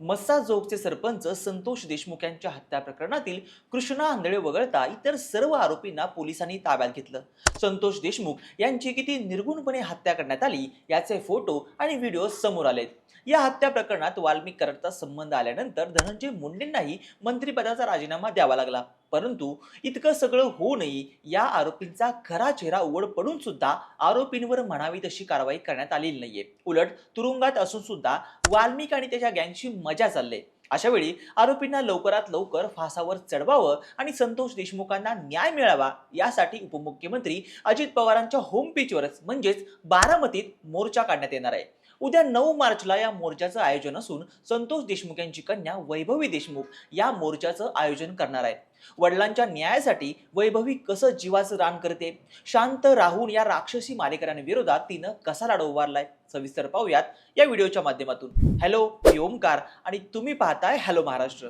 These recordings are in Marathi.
मस्सा जोगचे सरपंच संतोष देशमुख यांच्या हत्या प्रकरणातील कृष्णा आंधळे वगळता इतर सर्व आरोपींना पोलिसांनी ताब्यात घेतलं. संतोष देशमुख यांची किती निर्गुणपणे हत्या करण्यात आली याचे फोटो आणि व्हिडिओ समोर आलेत. या हत्या प्रकरणात वाल्मिक करारचा संबंध आल्यानंतर धनंजय मुंडेंनाही मंत्रिपदाचा राजीनामा द्यावा लागला. परंतु इतकं सगळं होऊनही या आरोपींचा खरा चेहरा उघड पडून सुद्धा आरोपींवर म्हणावी तशी कारवाई करण्यात आलेली नाहीये. उलट तुरुंगात असून सुद्धा वाल्मिक आणि त्याच्या गँगची मजा चालले अशा वेळी आरोपींना लवकरात लवकर फासावर चढवावं आणि संतोष देशमुखांना न्याय मिळावा यासाठी उपमुख्यमंत्री अजित पवारांच्या होम पेजवरच म्हणजेच बारामतीत मोर्चा काढण्यात येणार आहे. उद्या नऊ मार्चला या मोर्चाचं आयोजन असून संतोष देशमुख यांची कन्या वैभवी देशमुख या मोर्चाचं आयोजन करणार आहे वडिलांच्या न्यायासाठी वैभवी कसं जीवाचं रान करते? शांत राहून या राक्षसी मारेकऱ्यांविरोधात तिनं कसा लढा उभारलाय? सविस्तर पाहूयात या व्हिडिओच्या माध्यमातून. हॅलो मी ओमकार आणि तुम्ही पाहताय हॅलो महाराष्ट्र.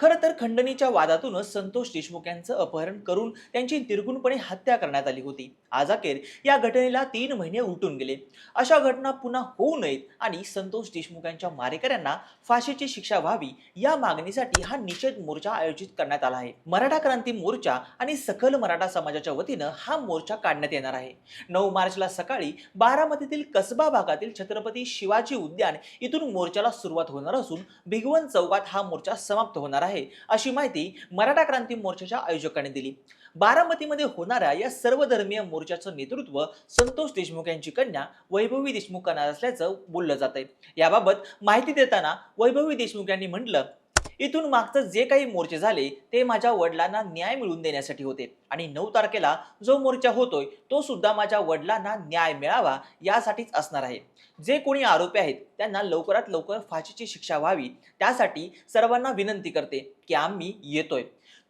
खरं तर खंडणीच्या वादातूनच संतोष देशमुख यांचं अपहरण करून त्यांची निर्गुणपणे हत्या करण्यात आली होती. आज अखेर या घटनेला तीन महिने उलटून गेले. अशा घटना पुन्हा होऊ नयेत आणि संतोष देशमुख यांच्या मारेकऱ्यांना फाशीची शिक्षा व्हावी या मागणीसाठी हा निषेध मोर्चा आयोजित करण्यात आला आहे. मराठा क्रांती मोर्चा आणि सकल मराठा समाजाच्या वतीनं हा मोर्चा काढण्यात येणार आहे. नऊ मार्चला सकाळी बारामतीतील कसबा भागातील छत्रपती शिवाजी उद्यान इथून मोर्चाला सुरुवात होणार असून भिगवण चौकात हा मोर्चा समाप्त होणार आहे. अशी माहिती मराठा क्रांती मोर्चाच्या आयोजकांनी दिली. बारामतीमध्ये होणाऱ्या या सर्व धर्मीय मोर्चाचं नेतृत्व संतोष देशमुख यांची कन्या वैभवी देशमुख करणार असल्याचं बोललं जात आहे याबाबत माहिती देताना वैभवी देशमुख यांनी म्हटलं इथून मागचं जे काही मोर्चे झाले ते माझ्या वडिलांना न्याय मिळवून देण्यासाठी होते. आणि नऊ तारखेला जो मोर्चा होतोय तो सुद्धा माझ्या वडिलांना न्याय मिळावा यासाठीच असणार आहे. जे कोणी आरोपी आहेत त्यांना लवकरात लवकर फाशीची शिक्षा व्हावी त्यासाठी सर्वांना विनंती करते की आम्ही येतोय.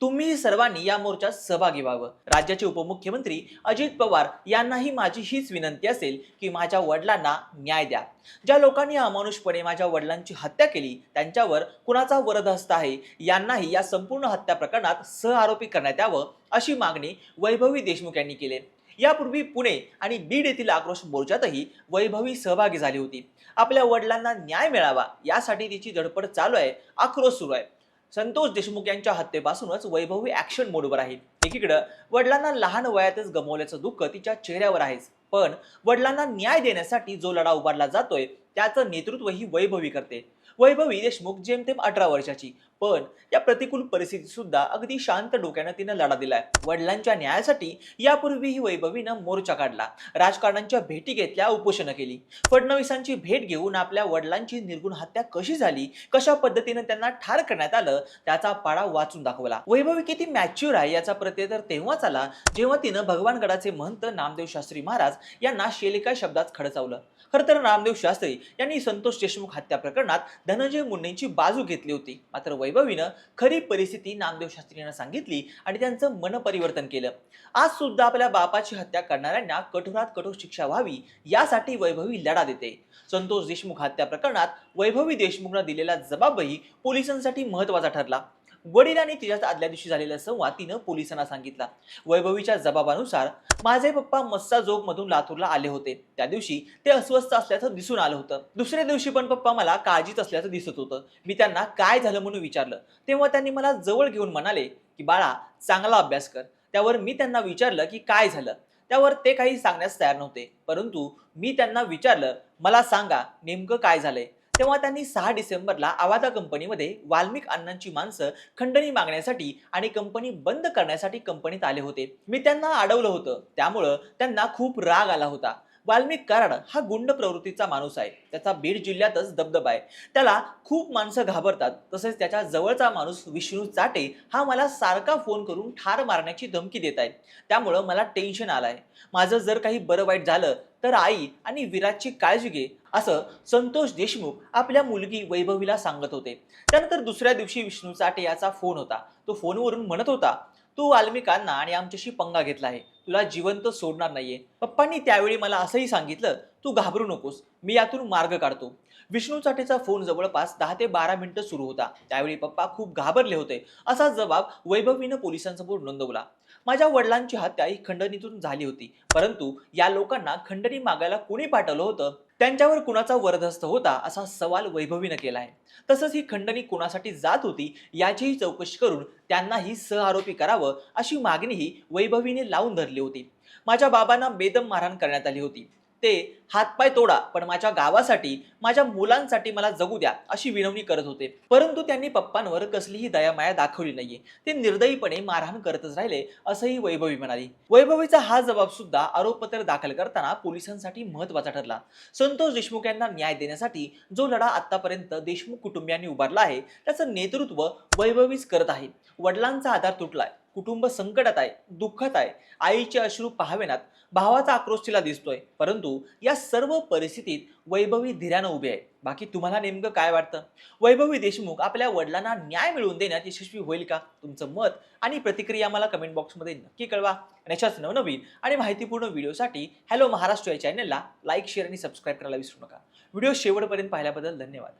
तुम्ही सर्वांनी या मोर्चात सहभागी व्हावं. राज्याचे उपमुख्यमंत्री अजित पवार यांनाही माझी हीच विनंती असेल की माझ्या वडिलांना न्याय द्या. ज्या लोकांनी अमानुषपणे माझ्या वडिलांची हत्या केली त्यांच्यावर कुणाचा वरदहस्त आहे यांनाही या संपूर्ण हत्या प्रकरणात सहआरोपी करण्यात यावं अशी मागणी वैभवी देशमुख यांनी केली यापूर्वी पुणे आणि बीड येथील आक्रोश मोर्चातही वैभवी सहभागी झाली होती. आपल्या वडिलांना न्याय मिळावा यासाठी तिची धडपड चालू आहे आक्रोश सुरू आहे. संतोष देशमुख यांच्या हत्येपासूनच वैभवी ऍक्शन मोडवर आहे. एकीकडं वडिलांना लहान वयातच गमवल्याचं दुःख तिच्या चेहऱ्यावर आहेच. पण वडिलांना न्याय देण्यासाठी जो लढा उभारला जातोय त्याचं नेतृत्व ही वैभवी करते. वैभवी देशमुख जेमतेम अठरा वर्षाची. पण या प्रतिकूल परिस्थितीत सुद्धा अगदी शांत डोक्यानं तिनं लढा दिलाय. वडिलांच्या न्यायासाठी यापूर्वीही वैभवीनं मोर्चा काढला. राजकारणांच्या भेटी घेतल्या उपोषणं केली. फडणवीसांची भेट घेऊन आपल्या वडिलांची निर्गुण हत्या कशी झाली कशा पद्धतीनं त्यांना ठार करण्यात आलं त्याचा पाडा वाचून दाखवला. वैभवी किती मॅच्युअर आहे याचा प्रत्यय तर तेव्हाच आला जेव्हा तिनं भगवानगडाचे महंत नामदेव शास्त्री महाराज यांना शेलिका शब्दात खडचावलं. खरं तर नामदेव शास्त्री यांनी संतोष देशमुख हत्या प्रकरणात धनंजय मुंडेंची बाजू घेतली होती. मात्र वैभवीनं खरी परिस्थिती नामदेव शास्त्रींना सांगितली आणि त्यांचं मन परिवर्तन केलं. आज सुद्धा आपल्या बापाची हत्या करणाऱ्यांना कठोरात कठोर शिक्षा व्हावी यासाठी वैभवी लढा देते. संतोष देशमुख हत्या प्रकरणात वैभवी देशमुखनं दिलेला जबाबही पोलिसांसाठी महत्त्वाचा ठरला. वडील आणि तिच्या आदल्या दिवशी झालेला संवाद तिनं पोलिसांना सांगितला. वैभवीच्या जबाबानुसार माझे पप्पा मस्सा जोग मधून लातूरला आले होते. त्या दिवशी ते अस्वस्थ असल्याचं दिसून आलं होतं. दुसऱ्या दिवशी पण पप्पा मला काळजीत असल्याचं दिसत होतं. मी त्यांना काय झालं म्हणून विचारलं. तेव्हा त्यांनी मला जवळ घेऊन म्हणाले की बाळा चांगला अभ्यास कर. त्यावर मी त्यांना विचारलं की काय झालं? त्यावर ते काही सांगण्यास तयार नव्हते. परंतु मी त्यांना विचारलं मला सांगा नेमकं काय झालंय? तेव्हा त्यांनी सहा डिसेंबरला आवादा कंपनीमध्ये वाल्मिक अण्णांची माणसं खंडणी मागण्यासाठी आणि कंपनी बंद करण्यासाठी कंपनीत आले होते. मी त्यांना अडवलं होतं. त्यामुळं त्यांना खूप राग आला होता. वाल्मिक कराड हा गुंड प्रवृत्तीचा माणूस आहे. त्याचा बीड जिल्ह्यातच दबदबा आहे. त्याला खूप माणसं घाबरतात. तसेच त्याच्या जवळचा माणूस विष्णू चाटे हा मला सारखा फोन करून ठार मारण्याची धमकी देत आहे. त्यामुळं मला टेन्शन आलं आहे माझं जर काही बरं वाईट झालं तर आई आणि विराटची काळजी घे असं संतोष देशमुख आपल्या मुलगी वैभवीला सांगत होते. त्यानंतर दुसऱ्या दिवशी विष्णू चाटे याचा फोन होता. तो फोनवरून म्हणत होता तू वाल्मिकांना आणि आमच्याशी पंगा घेतला आहे. तुला जिवंत सोडणार नाहीये. पप्पांनी त्यावेळी मला असंही सांगितलं तू घाबरू नकोस. मी यातून मार्ग काढतो. विष्णू चाटेचा फोन जवळपास दहा ते बारा मिनिटं सुरू होता. त्यावेळी पप्पा खूप घाबरले होते. असा जबाब वैभवीनं पोलिसांसमोर नोंदवला. माझ्या वडिलांची हत्या ही खंडणीतून झाली होती. परंतु या लोकांना खंडणी मागायला कोणी पाठवलं होतं? त्यांच्यावर कुणाचा वरदहस्त होता? असा सवाल वैभवीनं केला आहे तसंच ही खंडणी कुणासाठी जात होती? याचीही चौकशी करून त्यांनाही सहआरोपी करावं अशी मागणीही वैभवीने लावून धरली होती. माझ्या बाबांना बेदम मारहाण करण्यात आली होती. ते हातपाय तोडा पण माझ्या गावासाठी माझ्या मुलांसाठी मला जगू द्या अशी विनवणी करत होते. परंतु त्यांनी पप्पांवर कसलीही दयामाया दाखवली नाहीये. ते निर्दयीपणे मारहाण करतच राहिले असंही वैभवी म्हणाली. वैभवीचा हा जबाब सुद्धा आरोपपत्र दाखल करताना पोलिसांसाठी महत्त्वाचा ठरला. संतोष देशमुख यांना न्याय देण्यासाठी जो लढा आतापर्यंत देशमुख कुटुंबियांनी उभारला आहे त्याचं नेतृत्व वैभवीच करत आहे. वडिलांचा आधार तुटलाय. कुटुंब संकटात आहे दुःखात आहे आईचे अश्रू पाहावेनात भावाचा आक्रोश तिला दिसतोय. परंतु या सर्व परिस्थितीत वैभवी धीरानं उभी आहे. बाकी तुम्हाला नेमकं काय वाटतं? वैभवी देशमुख आपल्या वडिलांना न्याय मिळवून देण्यात यशस्वी होईल का? तुमचं मत आणि प्रतिक्रिया मला कमेंट बॉक्समध्ये नक्की कळवा. आणि अशाच नवनवीन आणि माहितीपूर्ण व्हिडिओसाठी हॅलो महाराष्ट्र या चॅनलला लाईक शेअर आणि सबस्क्राईब करायला विसरू नका. व्हिडिओ शेवटपर्यंत पाहिल्याबद्दल धन्यवाद.